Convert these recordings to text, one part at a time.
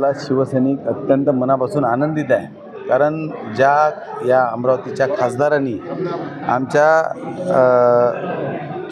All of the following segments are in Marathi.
ला शिवसैनिक अत्यंत मनापासून आनंदित आहे. कारण ज्या या अमरावतीच्या खासदारांनी आमच्या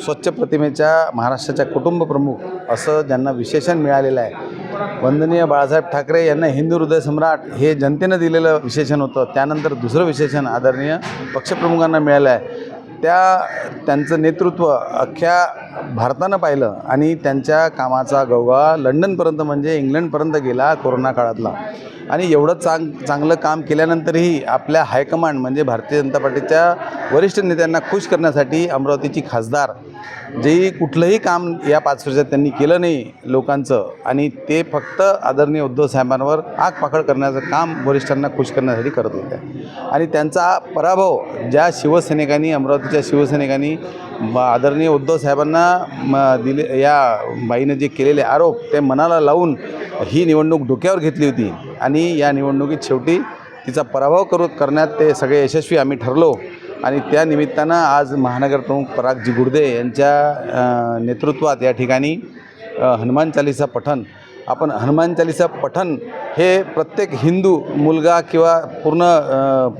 स्वच्छ प्रतिमेच्या महाराष्ट्राच्या कुटुंब प्रमुख असं ज्यांना विशेषण मिळालेलं आहे वंदनीय बाळासाहेब ठाकरे यांना हिंदू हृदय सम्राट हे जनतेनं दिलेलं विशेषण होतं. त्यानंतर दुसरं विशेषण आदरणीय पक्षप्रमुखांना मिळालं आहे. त्या त्यांचं नेतृत्व अख्ख्या भारतानं पाहिलं आणि त्यांच्या कामाचा गवगा लंडनपर्यंत म्हणजे इंग्लंडपर्यंत गेला कोरोना काळातला. आणि एवढं चांग चांगलं काम केल्यानंतरही आपल्या हायकमांड म्हणजे भारतीय जनता पार्टीच्या वरिष्ठ नेत्यांना खुश करण्यासाठी अमरावतीची खासदार जे कुठलंही काम या पाच वर्षात त्यांनी केलं नाही लोकांचं आणि ते फक्त आदरणीय उद्धव साहेबांवर आगपाखड करण्याचं काम वरिष्ठांना खुश करण्यासाठी करत होत्या आणि त्यांचा पराभव ज्या शिवसैनिकांनी अमरावतीच्या शिवसैनिकांनी आदरणीय उद्धव साहेबांना म दिले या बाईनं जे केलेले आरोप ते मनाला लावून ही निवडणूक डोक्यावर घेतली होती. आणि या निवडणुकीत शेवटी तिचा पराभव करू करण्यात ते सगळे यशस्वी आम्ही ठरलो. आणि त्या निमित्तानं आज महानगरप्रमुख पराग परागजी गुर्दे यांच्या नेतृत्वात या ठिकाणी हनुमान चालीसा पठण आपण हनुमान चालीसा पठण हे प्रत्येक हिंदू मुलगा किंवा पूर्ण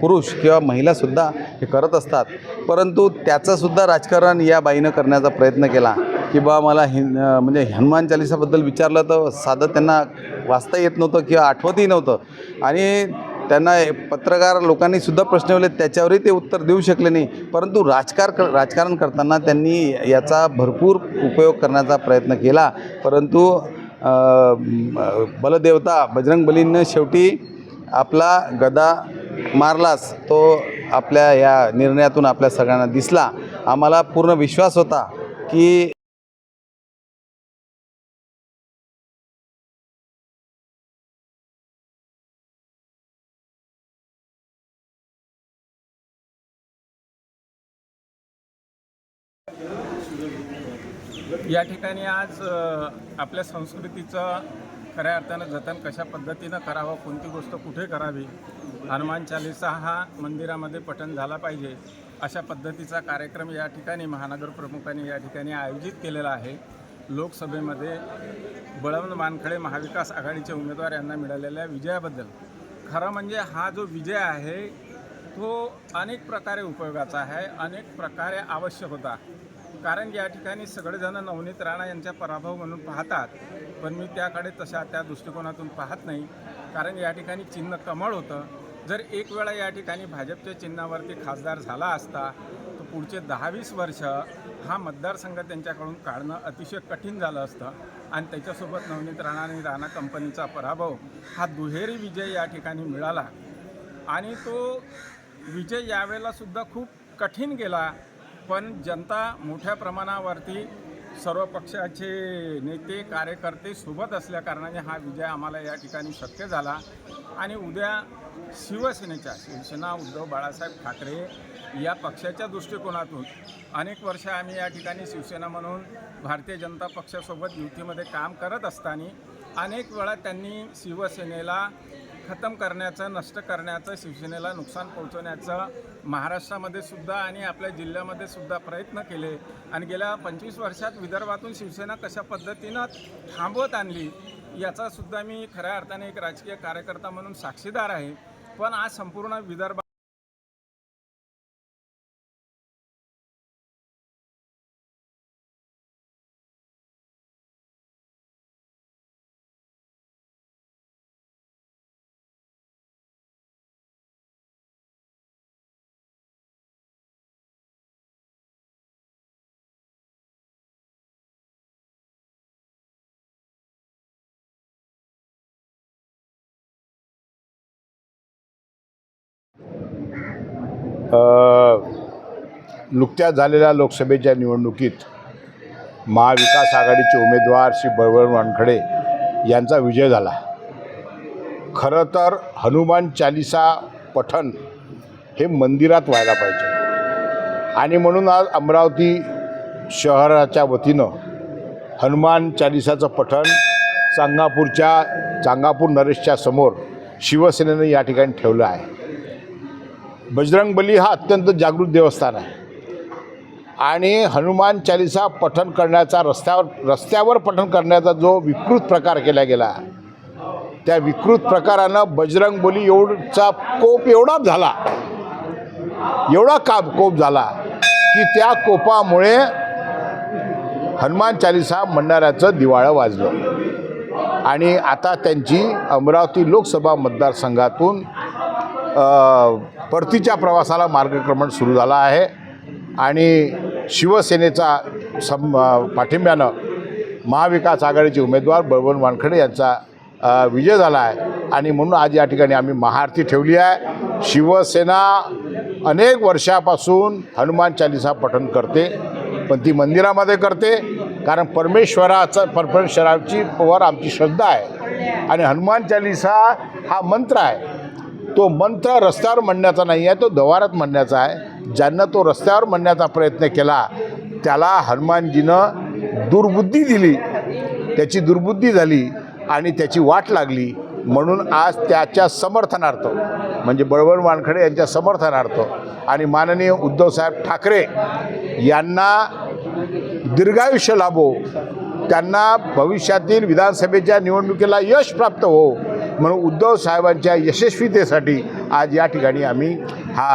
पुरुष किंवा महिलासुद्धा हे करत असतात. परंतु त्याचंसुद्धा राजकारण या बाईनं करण्याचा प्रयत्न केला की बा मला हि म्हणजे हनुमान चालिसाबद्दल विचारलं तर साधं त्यांना वाचता येत नव्हतं किंवा आठवतही नव्हतं. आणि त्यांना पत्रकार लोकांनी सुद्धा प्रश्न विचारले त्याच्यावरही ते उत्तर देऊ शकले नाही. परंतु राजकार राजकारण करताना त्यांनी याचा भरपूर उपयोग करण्याचा प्रयत्न केला. परंतु बलदेवता बजरंग बलीनं शेवटी आपला गदा मारलाच. तो आपल्या या निर्णयातून आपल्या सगळ्यांना दिसला. आम्हाला पूर्ण विश्वास होता की या ठिकाणी आज आपल्या संस्कृतीचं खऱ्या अर्थानं जतन कशा पद्धतीनं करावं कोणती गोष्ट कुठे करावी हनुमान चालिसा हा मंदिरामध्ये पठण झाला पाहिजे अशा पद्धतीचा कार्यक्रम या ठिकाणी महानगर प्रमुखांनी या ठिकाणी आयोजित केलेला आहे. लोकसभेमध्ये बळवंत वानखडे महाविकास आघाडीचे उमेदवार यांना मिळालेल्या विजयाबद्दल. खरं म्हणजे हा जो विजय आहे तो अनेक प्रकारे उपयोगाचा आहे अनेक प्रकारे आवश्यक होता. कारण या ठिकाणी सगळेजण नवनीत राणा यांचा पराभव म्हणून पाहतात पण मी त्याकडे तशा त्या दृष्टिकोनातून पाहत नाही. कारण या ठिकाणी चिन्ह कमळ होतं. जर एक वेळा या ठिकाणी भाजपच्या चिन्हावरती खासदार झाला असता तर पुढचे दहा वीस वर्ष हा मतदारसंघ त्यांच्याकडून काढणं अतिशय कठीण झालं असतं. आणि त्याच्यासोबत नवनीत राणा आणि राणा कंपनीचा पराभव हा दुहेरी विजय या ठिकाणी मिळाला. आणि तो विजय यावेळेला सुद्धा खूप कठीण गेला. पण जनता मोठ्या प्रमाणावरती सर्व पक्षाचे नेते कार्यकर्ते सोबत असल्याकारणाने हा विजय आम्हाला या ठिकाणी शक्य झाला. आणि उद्या शिवसेनेच्या शिवसेना उद्धव बाळासाहेब ठाकरे या पक्षाच्या दृष्टिकोनातून अनेक वर्ष आम्ही या ठिकाणी शिवसेना म्हणून भारतीय जनता पक्षासोबत युतीमध्ये काम करत असताना अनेक वेळा त्यांनी शिवसेनेला खतम करण्याचं नष्ट करण्याचं शिवसेनेला नुकसान पोहोचवण्याचं महाराष्ट्रामध्ये सुद्धा आणि आपल्या जिल्ह्यामध्ये सुद्धा प्रयत्न केले. आणि गेल्या पंचवीस वर्षात विदर्भातून शिवसेना कशा पद्धतीनं थांबवत आणली याचा सुद्धा मी खऱ्या अर्थाने एक राजकीय कार्यकर्ता म्हणून साक्षीदार आहे. पण आज संपूर्ण विदर्भ नुकत्याच झालेल्या लोकसभेच्या निवडणुकीत महाविकास आघाडीचे उमेदवार श्री बळवण वानखडे यांचा विजय झाला. खरं तर हनुमान चालिसा पठण हे मंदिरात व्हायला पाहिजे. आणि म्हणून आज अमरावती शहराच्या वतीनं हनुमान चालिसाचं पठण चांगापूरच्या चांगापूर नरेशच्या समोर शिवसेनेनं या ठिकाणी ठेवलं आहे. बजरंगबली हा अत्यंत जागृत देवस्थान आहे. आणि हनुमान चालिसा पठण करण्याचा रस्त्यावर रस्त्यावर पठण करण्याचा जो विकृत प्रकार केला गेला त्या विकृत प्रकारानं बजरंगबली एवढचा कोप एवढा झाला एवढा का कोप झाला की त्या कोपामुळे हनुमान चालिसा म्हणणाऱ्याचं दिवाळं वाजलं. आणि आता त्यांची अमरावती लोकसभा मतदारसंघातून परतीच्या प्रवासाला मार्गक्रमण सुरू झाला आहे. आणि शिवसेनेचा सम पाठिंब्यानं महाविकास आघाडीचे उमेदवार बळवंत वानखडे यांचा विजय झाला आहे. आणि म्हणून आज या ठिकाणी आम्ही महाआरती ठेवली आहे. शिवसेना अनेक वर्षापासून हनुमान चालिसा पठण करते पण ती मंदिरामध्ये करते कारण परमेश्वराचं परमेश्वराची वर आमची श्रद्धा आहे. आणि हनुमान चालिसा हा मंत्र आहे. तो मंत्र रस्त्यावर म्हणण्याचा नाही आहे तो दवारात म्हणण्याचा आहे. ज्यांना तो रस्त्यावर म्हणण्याचा प्रयत्न केला त्याला हनुमानजीनं दुर्बुद्धी दिली. त्याची दुर्बुद्धी झाली आणि त्याची वाट लागली. म्हणून आज त्याच्या समर्थनार्थ म्हणजे बळवंत वानखडे यांच्या समर्थनार्थ आणि माननीय उद्धवसाहेब ठाकरे यांना दीर्घायुष्य लाभो त्यांना भविष्यातील विधानसभेच्या निवडणुकीला यश प्राप्त हो म्हणून उद्धव साहेबांच्या यशस्वीतेसाठी आज या ठिकाणी आम्ही हा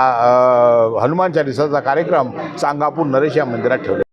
हनुमान चालिसाचा कार्यक्रम सांगापूर नरेश या मंदिरात ठेवला